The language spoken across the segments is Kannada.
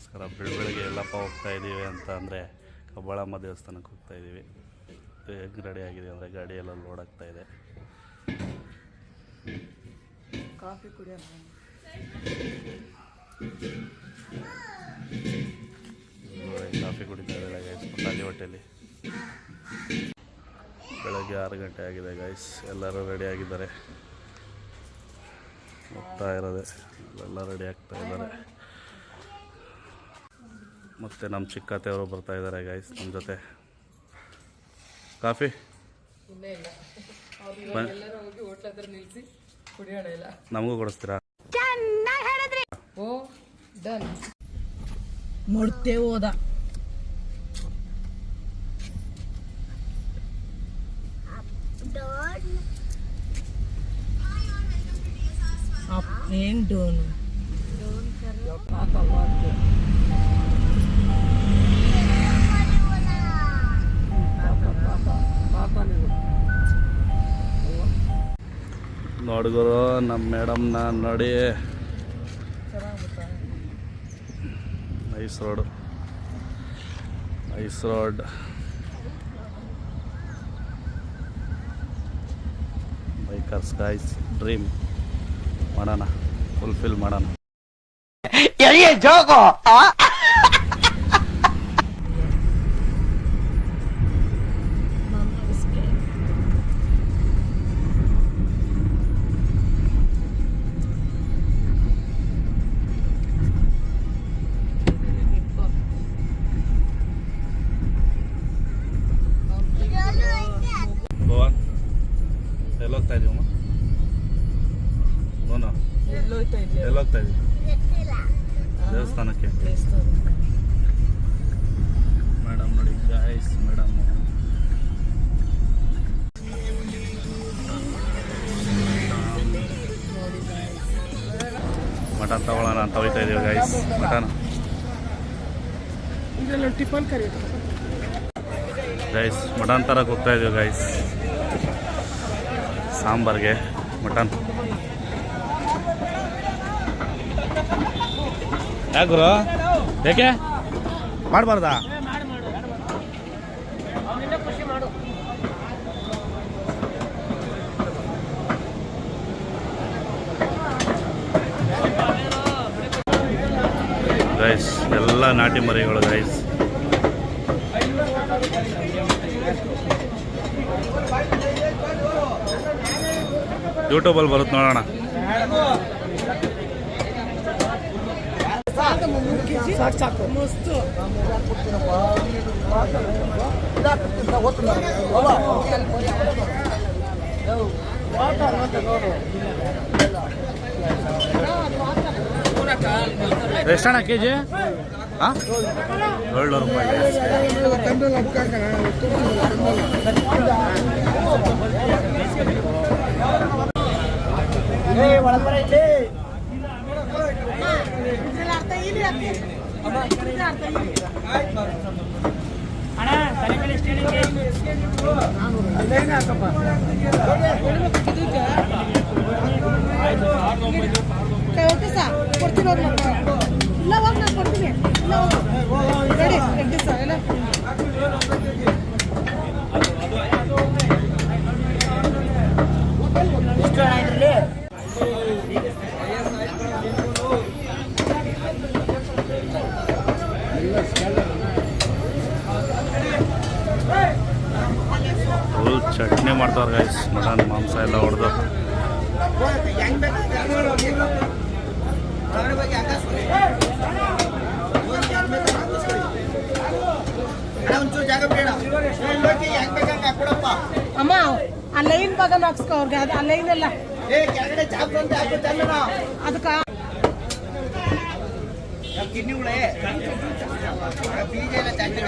ನಮಸ್ಕಾರ. ಬೆಳ ಬೆಳಗ್ಗೆ ಎಲ್ಲಪ್ಪ ಹೋಗ್ತಾ ಇದ್ದೀವಿ ಅಂತ ಅಂದರೆ ಕಬ್ಬಾಳಮ್ಮ ದೇವಸ್ಥಾನಕ್ಕೆ ಹೋಗ್ತಾ ಇದ್ದೀವಿ ಎಗ್ ರೆಡಿ ಆಗಿದೆ ಅಂದರೆ ಗಾಡಿಯೆಲ್ಲ ಲೋಡ್ ಆಗ್ತಾ ಇದೆ. ಕಾಫಿ ಕುಡಿಯೋಣ ನೋಡಿ, ಕಾಫಿ ಕುಡಿತಾ ಗೈಸ್ ಖಾಲಿ ಹೊಟ್ಟೆಯಲ್ಲಿ ಬೆಳಗ್ಗೆ ಆರು ಗಂಟೆ ಆಗಿದೆ ಗೈಸ್ ಎಲ್ಲರೂ ರೆಡಿ ಆಗಿದ್ದಾರೆ. ಹೋಗ್ತಾ ಇರೋದೆ ಎಲ್ಲ ರೆಡಿ ಆಗ್ತಾ ಇದ್ದಾರೆ. ಮತ್ತು ನಮ್ಮ ಚಿಕ್ಕತೆಯವರು ಬರ್ತಾ ಇದ್ದಾರೆ ಗಾಯ್ಸ್ ನಮ್ಮ ಜೊತೆ. ಕಾಫಿ? ಇನ್ನೇ ಇಲ್ಲ. ಅವ್ರು ಎಲ್ಲರೂ ಹೋಗಿ ಹೋಟ್ಲ ಹತ್ರ ನಿಲ್ಸಿ ಕುಡಿಯೋಣ ಇಲ್ಲ ನಮಗೂ ಕೊಡಿಸ್ತೀರಾ? ಓ ಡನ್. ಮುಡ್ತೆ ಹೋದ. ಅಪ್ ಏನ್ ಡೋನು? ನೋಡ್ಗುರು ನಮ್ಮ ನಾ ನೋಡಿ. Nice road. Nice road. Bikers guys dream. ಮಾಡೋಣ. ಫುಲ್ಫಿಲ್ ಮಾಡೋಣ. ಎಲ್ಲಿ ಹೋಗ್ತಾ ಇದೀವಮ್ಮ ನೋನು ಎಲ್ಲೋಗ್ತಾ ಇದ್ಯಾ? ಎಲ್ಲಿ ಹೋಗ್ತಾ ಇದೀವಿ ದೇವಸ್ಥಾನಕ್ಕೆ? ಮೇಡಮ್ ನೋಡಿ ಗಾಯ್ಸ್ ಮೇಡಮ್. ಮಟನ್ ತಗೊಳ್ಳೋಣ ಅಂತ ಹೋಗ್ತಾ ಇದೀವಿ ಗಾಯ್ಸ್ ಮಟನ್. ಇದೆಲ್ಲ ಟಿಫನ್ ಕರೀತಾರೆ ಗೈಸ್ ಮಟನ್ ತರಕ್ಕೆ ಹೋಗ್ತಾ ಇದೀವಿ ಗೈಸ್ ಸಾಂಬಾರ್ಗೆ ಮಟನ್. ಯಾಕ್ರು ಯಾಕೆ ಮಾಡಬಾರ್ದಾ? ಗೈಸ್ ಎಲ್ಲ ನಾಟಿ ಮರಿಗಳು ಗೈಸ್ ಯೂಟ್ಯೂಬಲ್ಲಿ ಬರುತ್ತೆ ನೋಡೋಣ. ಎಷ್ಟಣ್ಣ ಕೆ ಜಿ ಏಳ್ನೂರು ರೂಪಾಯಿ. ಕೊಡ್ತೀನಿ ನಾನು ಇಲ್ಲ ಹೋಗಿ ನಾನು ಕೊಡ್ತೀನಿ. ಇಲ್ಲ ಹೋಗಿ. ರೆಡಿ ರೆಡ್ಡಿ ಸರ್ ಎಲ್ಲ.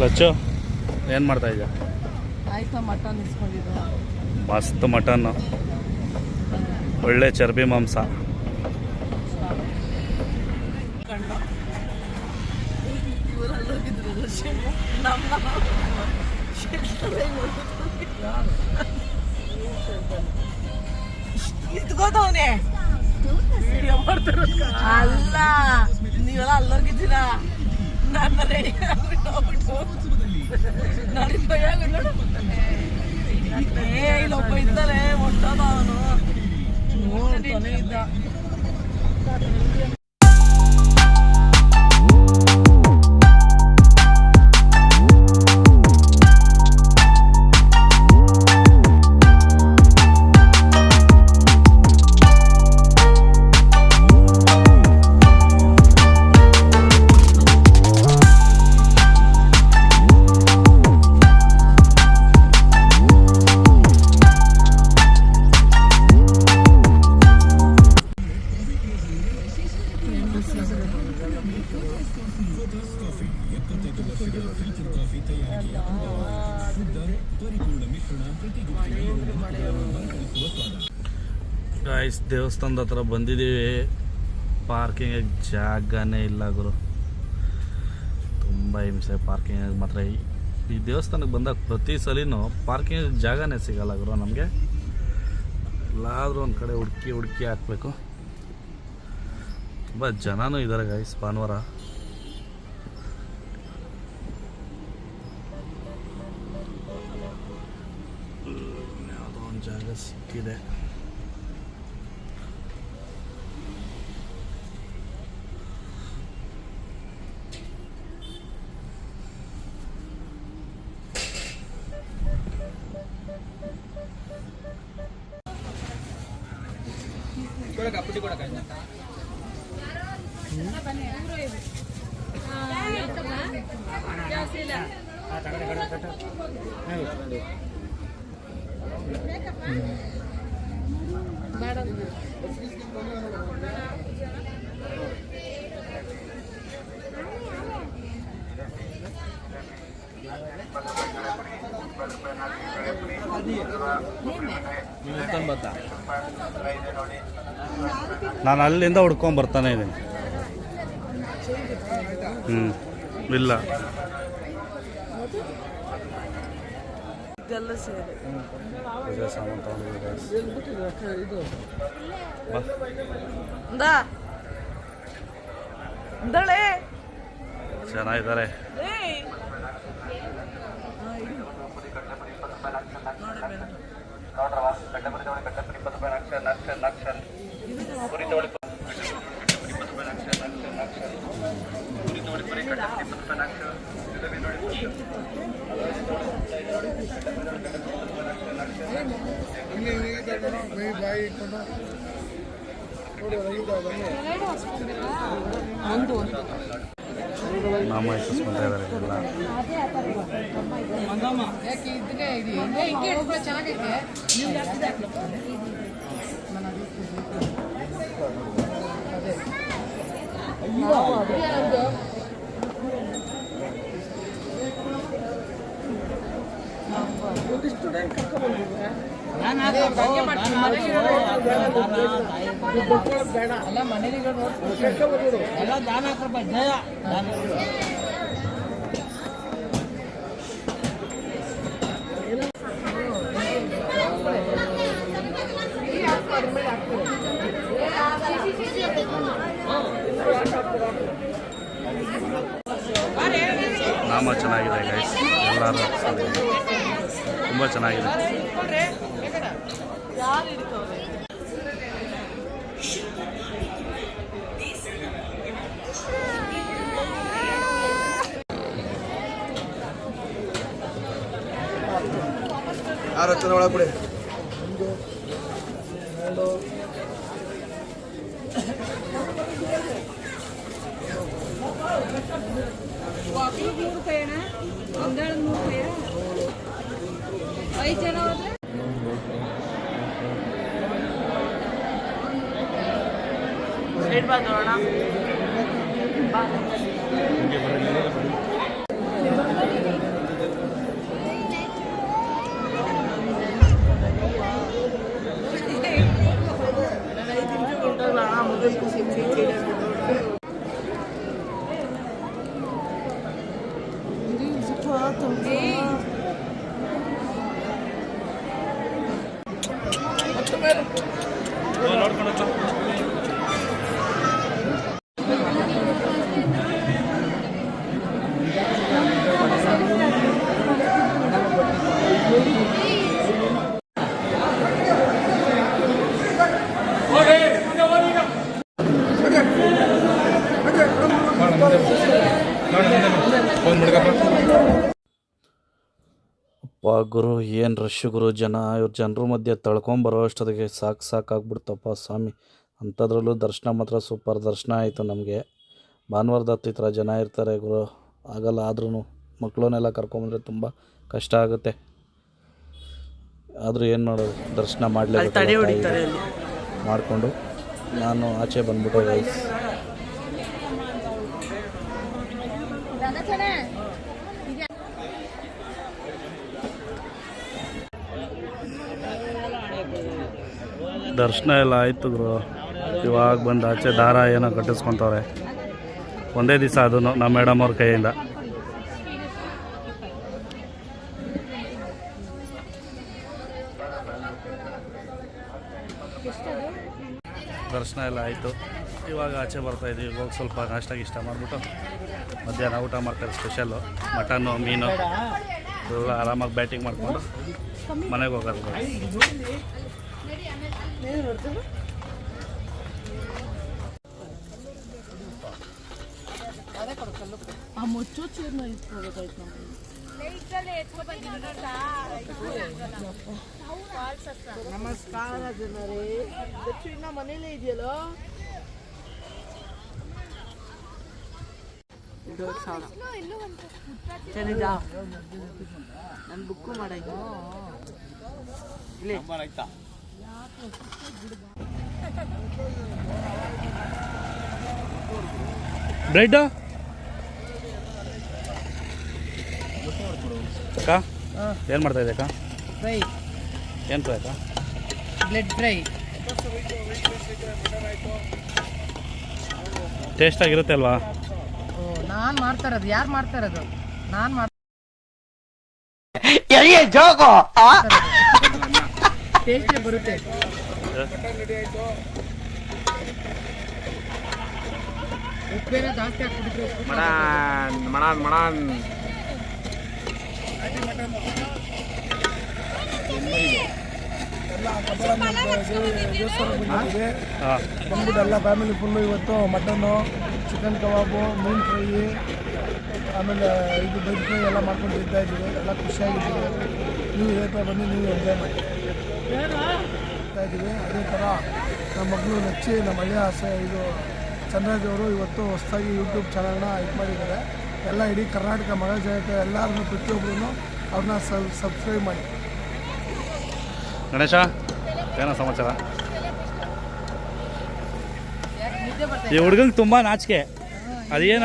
ಲಚ್ಚು ಏನು ಮಾಡ್ತಾ ಇದೆಯಾ? ಆಯ್ತಾ ಮಟನ್ ಇಸ್ಕೊಂಡಿದ್ದು. ಮಸ್ತ್ ಮಟನ್ನು. ಒಳ್ಳೆ ಚರ್ಬಿ ಮಾಂಸ. ಮಾಡ್ತಾರೆ ಅಲ್ಲ ನೀವೆಲ್ಲ ಅಲ್ಲೋಗಿದ್ದೀರಾ? ನನ್ನ ರೆಡಿ ನೋಡಿ ಭಯ ಏ ಇಲ್ಲೊಬ್ಬ ಇದ್ದಾನೆ ಒಟ್ಟದ ಅವನು. ನೋಡ್ತಾನೆ ಇದ್ದ. ಗಾಯ್ಸ್ ದೇವಸ್ಥಾನದ ಹತ್ರ ಬಂದಿದ್ದೀವಿ. ಪಾರ್ಕಿಂಗ್ ಜಾಗನೇ ಇಲ್ಲ ಗುರು. ತುಂಬ ಹಿಂಸೆ ಪಾರ್ಕಿಂಗ್ ಮಾತ್ರ. ಈ- ದೇವಸ್ಥಾನಕ್ಕೆ ಬಂದಾಗ ಪ್ರತಿ ಸಲಿನೂ ಪಾರ್ಕಿಂಗ್ ಜಾಗನೇ ಸಿಗಲ್ಲ ಗುರು ನಮಗೆ. ಎಲ್ಲಾದರೂ ಒಂದು ಕಡೆ ಹುಡುಕಿ ಹುಡುಕಿ ಹಾಕಬೇಕು. ತುಂಬ ಜನನೂ ಇದ್ದಾರೆ ಗಾಯ್ಸ್ ಭಾನುವಾರ. ಯಾವುದೋ ಒಂದು ಜಾಗ ಸಿಕ್ಕಿದೆ. Yeah. ನಾನು ಅಲ್ಲಿಂದ ಹುಡ್ಕೊಂಡ್ ಬರ್ತಾನೆ ಇದ್ದೀನಿ. ಹ್ಞೂ ಇಲ್ಲ. ಇದೆಲ್ಲ ಸೇರಿ ಪೂಜೆ ಸಾಮಾನು ಕಟ್ಟ ಎಲ್ಬಿಟ್ಟಿದ್ರು ಇದು ಬಾ ಇಂದ ಇಂದಳೆ ಚೆನ್ನಾಗಿದ್ದಾರೆ ಏಯ್ ಒಂದು ಒಂದು ನಾಮ ಒಂದು ಇದ್ದಾರೆ ಎಲ್ಲ ಯಾಕೆ ಇದನ್ನೇ ಇದೆ ಎಲ್ಲ ದಾನ ಹಾಕ್ರಪ್ಪ ಜಯ. ದಾನ ನಾಮ ಚೆನ್ನಾಗಿದೆ ಗೈಸ್ ಎಲ್ಲರೂ ತುಂಬ ಚೆನ್ನಾಗಿದೆ. ಯಾರು ಹಿಡ್ಕವ್ರೆ ಆರು ಹತ್ತಿರ ಒಳಗೆ ಬಿಡಿ ನೂರು ರೂಪಾಯಿ ಅಣ್ಣ ಒಂದಾಳು ನೂರು ರೂಪಾಯಿ ಐದು ಜನ ಹೋದ್ರೆ ಲೇಟ್ ಬಾ ನೋಡೋಣ ನೋಡ್ಕೊಂಡು ಏನು ರಶ್ ಗುರು ಜನ ಇವ್ರ ಜನರ ಮಧ್ಯೆ ತಳ್ಕೊಂಬರೋ ಅಷ್ಟೊತ್ತಿಗೆ ಸಾಕು ಸಾಕಾಗ್ಬಿಡ್ತಪ್ಪ ಸ್ವಾಮಿ. ಅಂಥದ್ರಲ್ಲೂ ದರ್ಶನ ಮಾತ್ರ ಸೂಪರ್ ದರ್ಶನ ಆಯಿತು ನಮಗೆ. ಭಾನುವಾರದ ಹತ್ತು ಈ ಥರ ಜನ ಇರ್ತಾರೆ ಗುರು. ಆಗಲ್ಲ ಆದ್ರೂ ಮಕ್ಕಳನ್ನೆಲ್ಲ ಕರ್ಕೊಂಬಂದ್ರೆ ತುಂಬ ಕಷ್ಟ ಆಗುತ್ತೆ. ಆದರೂ ಏನು ಮಾಡೋದು? ದರ್ಶನ ಮಾಡಲೇಬೇಕು ಮಾಡಿಕೊಂಡು ನಾನು ಆಚೆ ಬಂದ್ಬಿಟ್ಟೆ ಗೈಸ್ ದರ್ಶನ ಎಲ್ಲ ಆಯಿತು ಗುರು. ಇವಾಗ ಬಂದು ಆಚೆ ದಾರ ಏನೋ ಕಟ್ಟಿಸ್ಕೊತವ್ರೆ. ಒಂದೇ ದಿವಸ ಅದು ನಮ್ಮ ಮೇಡಮ್ ಅವ್ರ ಕೈಯಿಂದ. ದರ್ಶನ ಎಲ್ಲ ಆಯಿತು. ಇವಾಗ ಆಚೆ ಬರ್ತಾ ಇದ್ದೀವಿ ಇವಾಗ ಸ್ವಲ್ಪ ನಾಷ್ಟಾಗಿ ಇಷ್ಟ ಮಾಡಿಬಿಟ್ಟು ಮಧ್ಯಾಹ್ನ ಊಟ ಮಾಡ್ತಾರೆ ಸ್ಪೆಷಲ್ಲು ಮಟನ್ನು, ಮೀನು ಆರಾಮಾಗಿ ಬ್ಯಾಟಿಂಗ್ ಮಾಡಿಕೊಂಡು ಮನೆಗೆ ಹೋಗೋದು ಆ ಮುಚ್ಚು ಚೂರ್ನ ಇಟ್ಕೋಬೇಕಾಯ್ತು ನಾವು ನಮಸ್ಕಾರ ಜನರೇ ದಕ್ಷು ಇನ್ನ ಮನೇಲೇ ಇದೆಯಲ್ಲೋ ನಾನು ಬುಕ್ಕು ಮಾಡಾಯ್ತು ಇಲ್ಲಿ ಬ್ರೆಡ್? ಅಕ್ಕ ಏನು ಮಾಡ್ತಾ ಇದೆ ಅಕ್ಕ? ಫ್ರೈ. ಏನು ಫ್ರೈ ಅಕ್ಕ? Blood fry. ಟೇಸ್ಟ್ ಆಗಿರುತ್ತೆ ಅಲ್ವಾ? ನಾನ್ ಮಾಡ್ತಾ ಇರೋದು. ಯಾರು ಮಾಡ್ತಾ ಇರೋದು? ನಾನು ಮಾಡ್ತಾ ಟೇಸ್ಟೇ ಬರುತ್ತೆ. ಉಪ್ಪೇನ ಜಾಸ್ತಿ ಹಾಕ್ಬಿಟ್ಟಿದ್ರೆ ಮಣಾನ್ ಮಣಾನ್ ಮಣಾನ್ ಬಂದ್ಬಿಟ್ಟೆಲ್ಲ ಫ್ಯಾಮಿಲಿ ಫುಲ್ಲು ಇವತ್ತು ಮಟನ್ನು ಚಿಕನ್ ಕಬಾಬು ಮೀನ್ ಫ್ರೈ ಆಮೇಲೆ ಇದು ಬೆಡ್ ಫ್ರೈ ಎಲ್ಲ ಮಾಡ್ಕೊಂಡು ತಿಂತಾ ಇದ್ದೀವಿ. ಎಲ್ಲ ಖುಷಿಯಾಗಿದ್ದೀವಿ ನೀವು ಹೇಳ್ತಾ ಬನ್ನಿ ಬಂದು ನೀವು ಎಂಜಾಯ್ ಮಾಡಿ ಇದ್ದೀವಿ ಅದೇ ಥರ ನಮ್ಮ ಮಗಳು ನೆಚ್ಚಿ ನಮ್ಮ ಹಳ್ಳಿಯ ಆಸೆ ಇದು ಚಂದ್ರಾಜ್ ಅವರು ಇವತ್ತು ಹೊಸದಾಗಿ ಯೂಟ್ಯೂಬ್ ಚಾನಲ್ನ ಇದು ಮಾಡಿದ್ದಾರೆ. ಎಲ್ಲ ಇಡೀ ಕರ್ನಾಟಕ ಮಗಳ ಜಯತೆ ಎಲ್ಲರನ್ನೂ ಪ್ರತಿಯೊಬ್ಬರೂ ಅವ್ರನ್ನ ಸಬ್ಸ್ಕ್ರೈಬ್ ಮಾಡಿ. ಗಣೇಶ ಏನೋ ಸಮಾಚಾರ? ಈ ಹುಡುಗಂಗೆ ತುಂಬ ನಾಚಿಕೆ. ಅದೇನ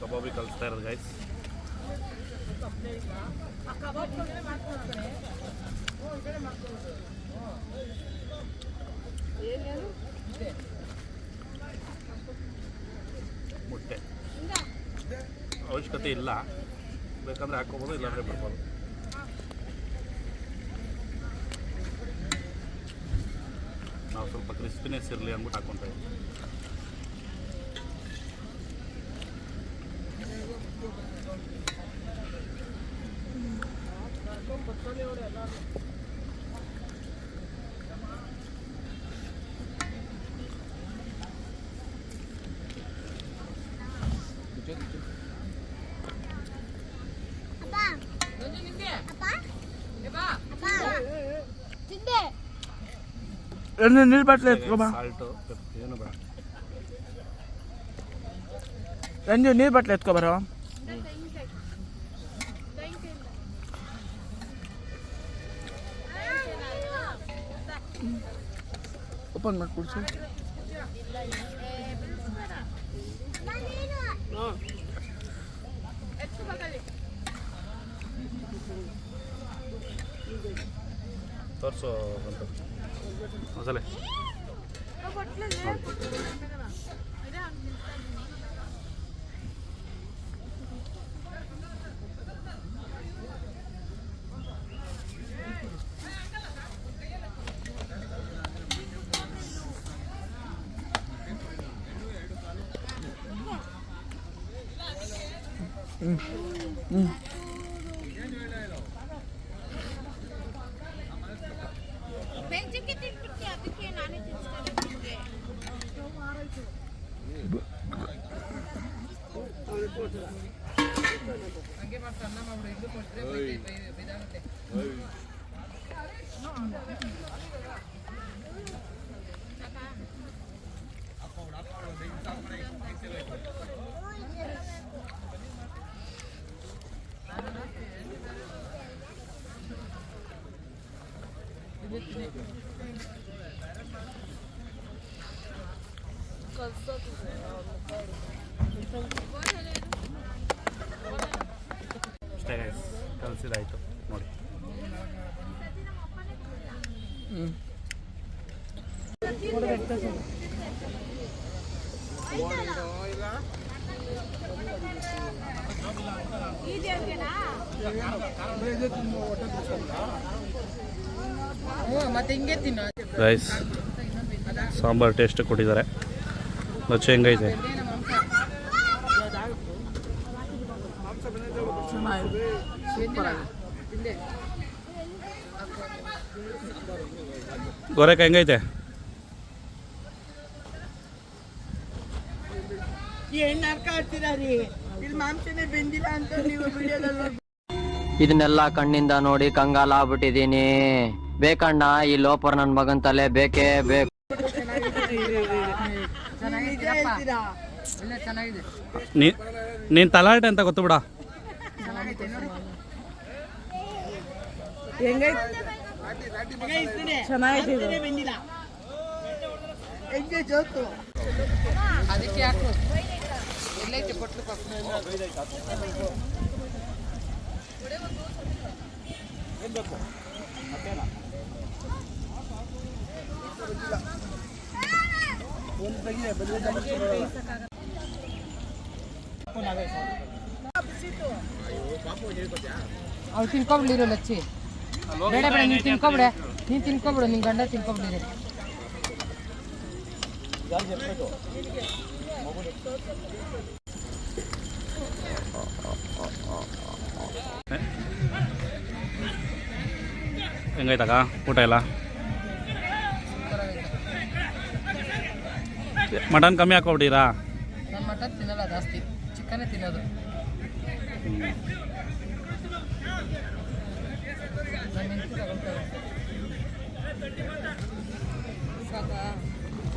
ಕಬಾಬಿ ಕಲಿಸ್ತಾ ಇರೋದು ಗೈಸ್ ಮುಟ್ಟೆ. ಅವಶ್ಯಕತೆ ಇಲ್ಲ. ಬೇಕಂದ್ರೆ ಹಾಕೋಬೋದು ಇಲ್ಲಾಂದ್ರೆ ಬಿಡ್ಬೋದು. ನಾವು ಸ್ವಲ್ಪ ಕ್ರಿಸ್ಪಿನೆಸ್ ಇರಲಿ ಅಂದ್ಬಿಟ್ಟು ಹಾಕ್ಕೊಂತ ಇದ್ದೀವಿ ಎಣ್ಣೆ ನೀರು ಬಾಟ್ಲಿ ಎತ್ಕೊಬ ರಂಜು ನೀರು ಬಾಟ್ಲಿ ಎತ್ಕೊಬರೋ ಓಪನ್ ಮಾಡಿ ಕುಡಿಸು. ತೋರಿಸು అసలే Mm. Mm. Rice sambar taste ಕೊಟ್ಟಿದ್ದಾರೆ. ರುಚಿ ಹೆಂಗೈತೆ? ಗೊರೆಕಾಯಿ ಹೆಂಗೈತೆ? ಏನು ಅರ್ಕ ಆಡ್ತೀರಾ ರೀ? ಇಲ್ಲಿ ಮಾಂಸನೇ ಬೆಂದಿಲ್ಲ ಅಂತ ನೀವು ವಿಡಿಯೋದಲ್ಲಿ ಇದನ್ನೆಲ್ಲ ಕಣ್ಣಿಂದ ನೋಡಿ ಕಂಗಾಲ ಆಗ್ಬಿಟ್ಟಿದೀನಿ. ಬೇಕಣ್ಣ ಈ ಲೋಪರ್ ನನ್ ಮಗನ್ ತಲೆ ಬೇಕೇ ಬೇಕು. ನೀ ನೀನು ತಲಾಟೆ ಅಂತ ಗೊತ್ತು ಬಿಡ. ಚೆನ್ನಾಗಿದೆ ಎಲ್ಲೈತೆ ಕೊಟ್ಲು ಅವ್ಳು ತಿನ್ಕೊಬಿಡಿರು ಲಚ್ಚಿ. ಬೇಡ ಬೇಡ ನೀನು ತಿನ್ಕೊಬಿಡೆ. ನೀನು ತಿನ್ಕೊಬಿಡು ನಿನ್ನ ಗಂಡ ತಿನ್ಕೊಬಿಡಿರಿ ಹೆಂಗೈತಕ್ಕ? ಊಟ ಎಲ್ಲ? ಮಟನ್ ಕಮ್ಮಿ ಹಾಕೊಬಿಟ್ಟಿರಾ ನಾನು ಮಟನ್ ತಿನ್ನಲ್ಲ ಜಾಸ್ತಿ. ತಿನ್ನೋದು.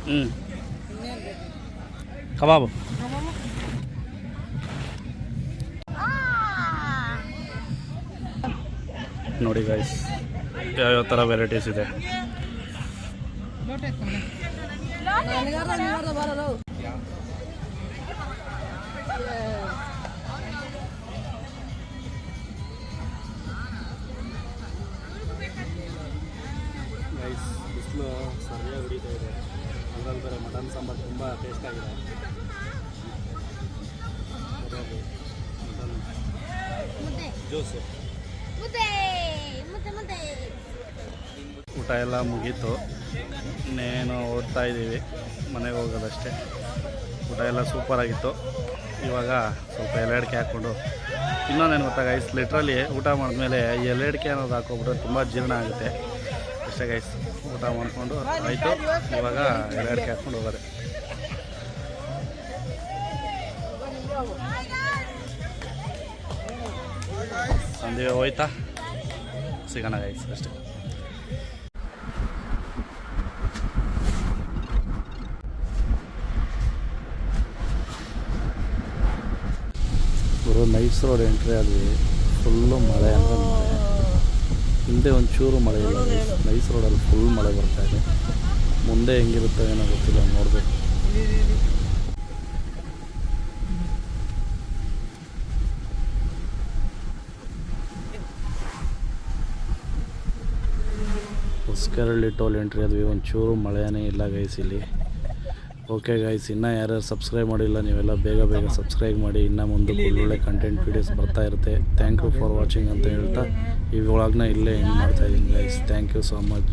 ಹ್ಞೂ ಕಬಾಬು. ನೋಡಿ ಗೈಸ್ ಯಾವ್ಯಾವ ಥರ ವೆರೈಟೀಸ್ ಇದೆ? ಎಲ್ಲ ಮುಗೀತು. ಇನ್ನೇನು ಓದ್ತಾ ಇದ್ದೀವಿ. ಮನೆಗೆ ಹೋಗೋದಷ್ಟೇ. ಊಟ ಎಲ್ಲ ಸೂಪರಾಗಿತ್ತು ಇವಾಗ ಸ್ವಲ್ಪ ಎಲೆಡಿಕೆ ಹಾಕ್ಕೊಂಡು ಇನ್ನೊಂದೇನು ಗೊತ್ತಾ ಗೈಸ್ ಲಿಟ್ರಲ್ಲಿ ಊಟ ಮಾಡಿದ್ಮೇಲೆ ಎಲೆಡಿಕೆ ಅನ್ನೋದು ಹಾಕೋಬಿಟ್ರೆ ತುಂಬ ಜೀರ್ಣ ಆಗುತ್ತೆ. ಅಷ್ಟೇ ಗೈಸ್ ಊಟ ಮಾಡಿಕೊಂಡು ಆಯಿತು. ಇವಾಗ ಎಲೆಡಿಕೆ ಹಾಕ್ಕೊಂಡು ಹೋಗೋದೆ. ಸಂಜೆ ಹೋಯ್ತಾ? ಸಿಗೋಣ ಗೈಸ್ ಅಷ್ಟೇ. ಅದು ನೈಸ್ ರೋಡ್ ಎಂಟ್ರಿ ಆದ್ವಿ. ಫುಲ್ಲು ಮಳೆ ಅಂದರೆ ಮಳೆ. ಹಿಂದೆ ಒಂಚೂರು ಮಳೆ ಇಲ್ಲ. ನೈಸ್ ರೋಡಲ್ಲಿ ಫುಲ್ ಮಳೆ ಬರ್ತಾ ಇದೆ. ಮುಂದೆ ಹೆಂಗಿರುತ್ತೆ ಏನೋ ಗೊತ್ತಿಲ್ಲ. ನೋಡಬೇಕು. ಹೊಸ್ಕರಳ್ಳಿ ಟೋಲ್ ಎಂಟ್ರಿ ಆದ್ವಿ. ಒಂಚೂರು ಮಳೆನೇ ಇಲ್ಲ ಗೈಸ್ ಓಕೆ ಗೈಸ್ ಇನ್ನೂ ಯಾರ್ಯಾರು ಸಬ್ಸ್ಕ್ರೈಬ್ ಮಾಡಿಲ್ಲ, ನೀವೆಲ್ಲ ಬೇಗ ಬೇಗ ಸಬ್ಸ್ಕ್ರೈಬ್ ಮಾಡಿ. ಇನ್ನೂ ಮುಂದೆ ಒಳ್ಳೊಳ್ಳೆ ಕಂಟೆಂಟ್ ವೀಡಿಯೋಸ್ ಬರ್ತಾ ಇರುತ್ತೆ. ಥ್ಯಾಂಕ್ ಯು ಫಾರ್ ವಾಚಿಂಗ್ ಅಂತ ಹೇಳ್ತಾ ಈ ಇಲ್ಲೇ ಎಂಡ್ ಮಾಡ್ತಾ ಇದ್ದೀನಿ guys thank you so much